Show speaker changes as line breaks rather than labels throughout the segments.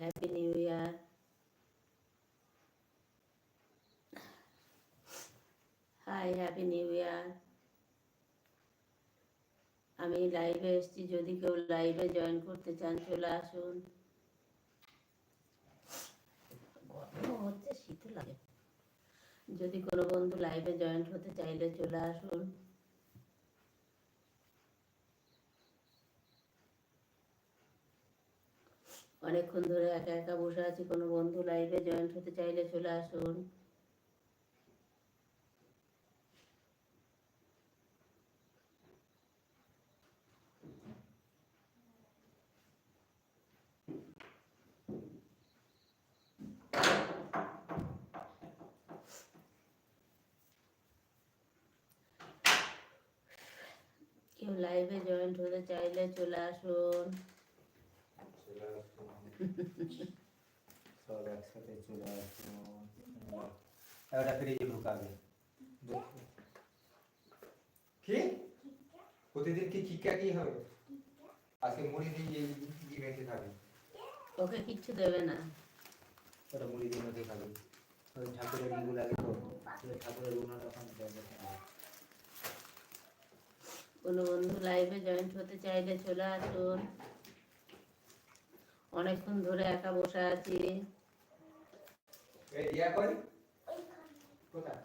Happy new year hi happy new year আমি লাইভে এসেছি, যদি কেউ লাইভে জয়েন করতে চান, চলে আসুন। গরম হচ্ছে, শীত লাগে। যদি কোনো বন্ধু লাইভে জয়েন হতে চাইলে চলে আসুন। অনেকক্ষণ ধরে একা একা বসে আছি, কোনো বন্ধু লাইভে জয়েন হতে চাইলে চলে আসুন কেউ লাইভে জয়েন্ট হতে চাইলে চলে আসুন।
সব একসাথে চলে আসুন ওটা ফ্রিজে ঢুকাবে কি? প্রতিদিন কি চিকা কি হবে আজকে মুড়ি দিয়ে এই মেখে খাবে
ওকে কিচ্ছু দেবে না।
ওটা মুড়ি দিয়ে মেখে খাবে। ওই ঠাকুরের ইগু লাগে তো ঠাকুরের উনাটা ওখানে
কোনো বন্ধু লাইভে জয়েন্ট হতে চাইলে চলে আসুন। অনেকক্ষণ ধরে একা বসে আছি।
এই ইয়া করি কোথায়?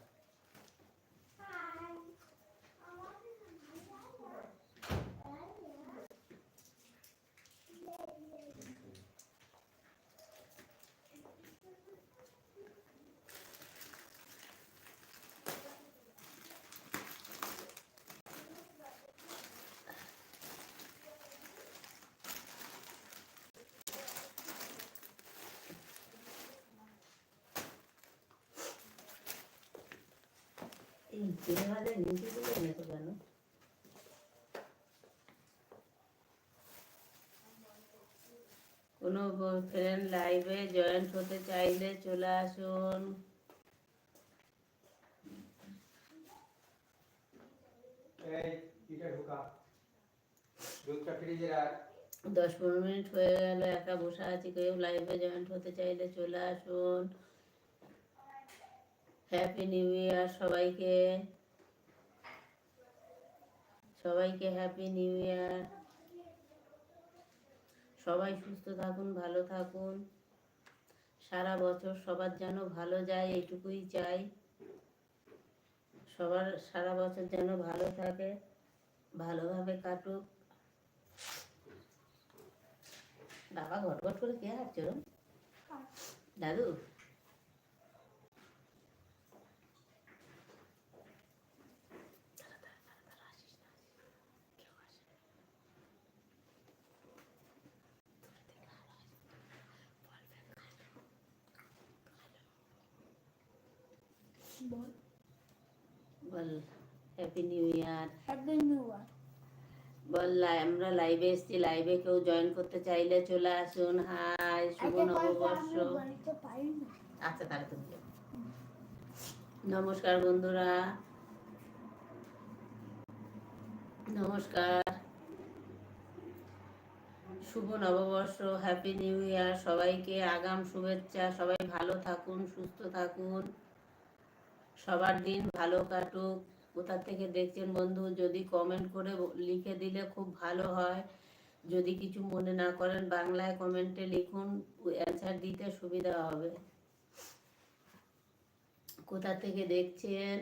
এনেছো কেন কোনো ফ্রেন্ড লাইভে জয়েন্ট হতে চাইলে চলে আসুন।
এই এটা ঢুকা দুধটা ফ্রিজে রাখ।
দশ পনেরো মিনিট হয়ে গেল একা বসে আছি কেউ লাইভে জয়েন্ট হতে চাইলে চলে আসুন। হ্যাপি নিউ ইয়ার সবাইকে। সবাইকে হ্যাপি নিউ ইয়ার সবাই সুস্থ থাকুন ভালো থাকুন। সারা বছর সবার যেন ভালো যায় এইটুকুই চাই। সবার সারা বছর যেন ভালো থাকে ভালোভাবে কাটুক। বাবা ঘটঘট করে কে ওরম? দাদু?
বল
বল happy new year
happy new year
বল আমরা লাইভে এসেছি লাইভে কেউ জয়েন করতে চাইলে চলে আসুন। হাই শুভ নববর্ষ। আচ্ছা তাহলে তুমি নমস্কার বন্ধুরা। নমস্কার। শুভ নববর্ষ হ্যাপি নিউ ইয়ার সবাইকে আগাম শুভেচ্ছা। সবাই ভালো থাকুন সুস্থ থাকুন। সবার দিন ভালো কাটুক। কোথা থেকে দেখছেন বন্ধু? যদি কমেন্ট করে লিখে দিলে খুব ভালো হয়। যদি কিছু মনে না করেন, বাংলায় কমেন্টে লিখুন অ্যান্সার দিতে সুবিধা হবে। কোথা থেকে দেখছেন?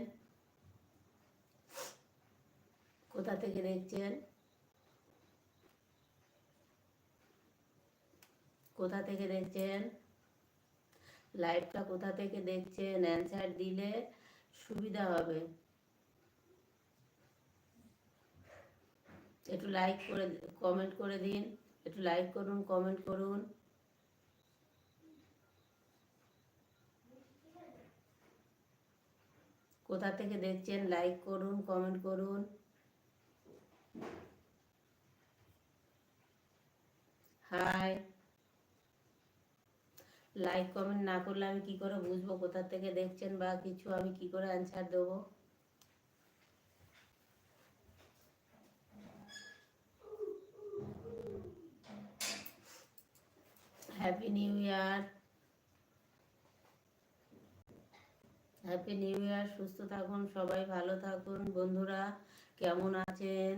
কোথা থেকে দেখছেন? কোথা থেকে দেখছেন? লাইভটা কোথা থেকে দেখছেন? অ্যান্সার দিলে সুবিধা হবে। একটু লাইক করে কমেন্ট করে দিন। একটু লাইক করুন কমেন্ট করুন। কোথা থেকে দেখছেন লাইক করুন কমেন্ট করুন। হাই লাইক কমেন্ট না করলে আমি কি করে বুঝব? কোথা থেকে দেখছেন বা কিছু আমি কি করে অ্যান্সার দেবো? Happy new year happy new year সুস্থ থাকুন সবাই ভালো থাকুন। বন্ধুরা কেমন আছেন?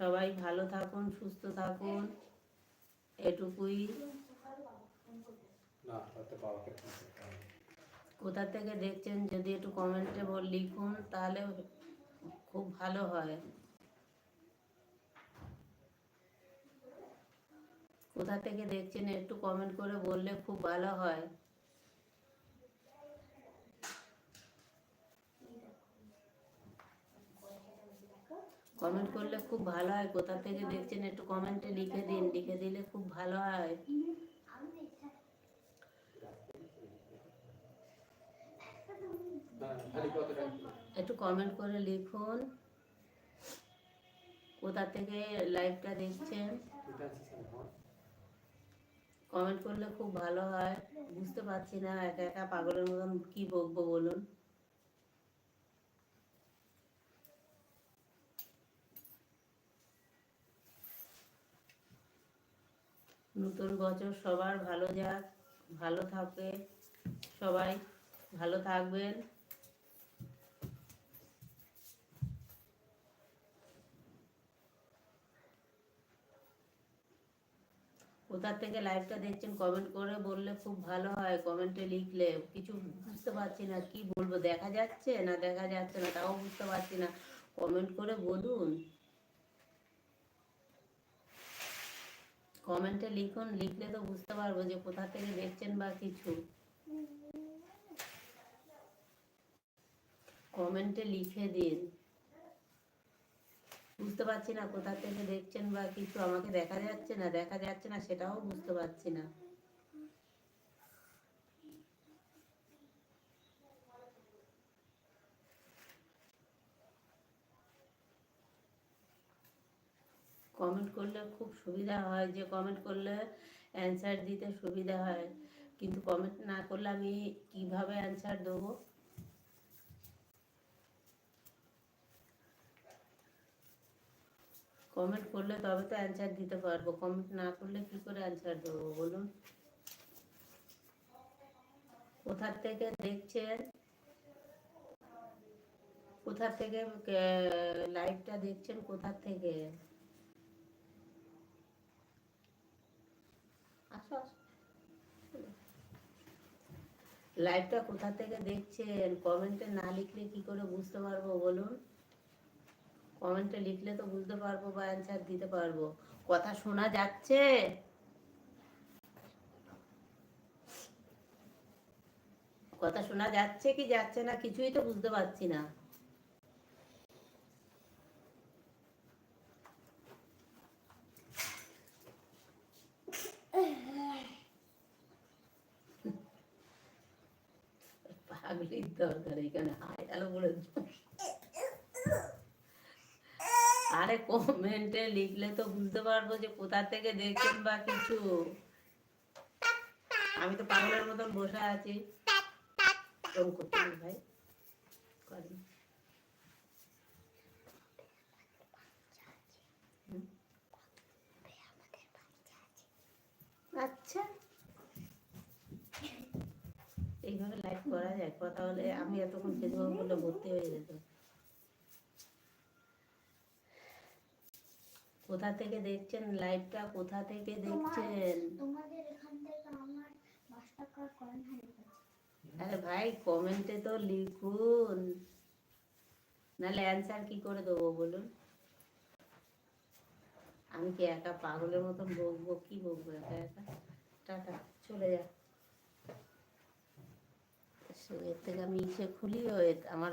সবাই ভালো থাকুন সুস্থ থাকুন। এটুকুই কোথা থেকে দেখছেন যদি একটু কমেন্টে বল লিখুন তাহলে খুব ভালো হয়। কোথা থেকে দেখছেন একটু কমেন্ট করে বললে খুব ভালো হয়। কমেন্ট করলে খুব ভালো হয়। কোথা থেকে দেখছেন একটু কমেন্টে লিখে দিন, লিখে দিলে খুব ভালো হয়। একটু কমেন্ট করে লিখুন। কোথা থেকে লাইভটা দেখছেন? কমেন্ট করলে খুব ভালো হয়। বুঝতে পারছি না, একা একা পাগলের মতন কি বকবো বলুন। নতুন বছর সবার ভালো যাক, ভালো থাকে, সবাই ভালো থাকবেন। কোথা থেকে লাইভটা দেখছেন কমেন্ট করে বললে খুব ভালো হয় কমেন্টে লিখলে। কিছু বুঝতে পারছি না, কি বলব, দেখা যাচ্ছে না, দেখা যাচ্ছে না, তাও বুঝতে পারছি না। কমেন্ট করে বলুন। কমেন্টে লিখুন, লিখলে তো বুঝতে পারব যে কোথা থেকে দেখছেন বা কিছু। কমেন্টে লিখে দিন। বুঝতে পারছি না কোথা থেকে দেখছেন বা কিছু, আমাকে দেখা যাচ্ছে না, দেখা যাচ্ছে না, সেটাও বুঝতে পারছি না। কমেন্ট করলে খুব সুবিধা হয়, যে কমেন্ট করলে অ্যান্সার দিতে সুবিধা হয়। কিন্তু কমেন্ট না করলে আমি কীভাবে অ্যান্সার দেবো? কমেন্ট করলে তবে তো অ্যান্সার দিতে পারব। কমেন্ট না করলে কি করে অ্যান্সার দেবো বলুন? কোথার থেকে দেখছেন? কোথা থেকে লাইভটা দেখছেন? কোথার থেকে? আসো। লাইভটা কোথা থেকে দেখছেন? কমেন্টে না লিখলে কি করে বুঝতে পারব বলুন? কমেন্টে লিখলে তো বুঝতে পারব বা অ্যান্সার দিতে পারব। কথা শোনা যাচ্ছে? কথা শোনা যাচ্ছে কি যাচ্ছে না কিছুই তো বুঝতে পারছি না। পাগলির দরকার এখানে হাই হ্যালো বলে আরে কমেন্টে লিখলে তো বুঝতে পারব যে কোথা থেকে দেখছেন বা কিছু। আমি তো পাগলের মতন বসে আছি। ভাই। আচ্ছা। এইভাবে লাইভ করা যায় কথা হলে আমি এতক্ষণ ফেসবুক বলে ভর্তি হয়ে যেত কোথা থেকে দেখছেন? লাইভটা কোথা থেকে দেখছেন?
তোমাদের এখান থেকে আমার পাঁচ টাকার কয়েন হারিয়ে গেছে।
আরে ভাই কমেন্টে তো লিখুন। নাহলে অ্যান্সার কি করে দেবো বলুন? আমি কি একা পাগলের মতন বকবো? কি বকবো একা একা? টাটা চলে যা এর থেকে আমি ইসে খুলি ও এ- আমার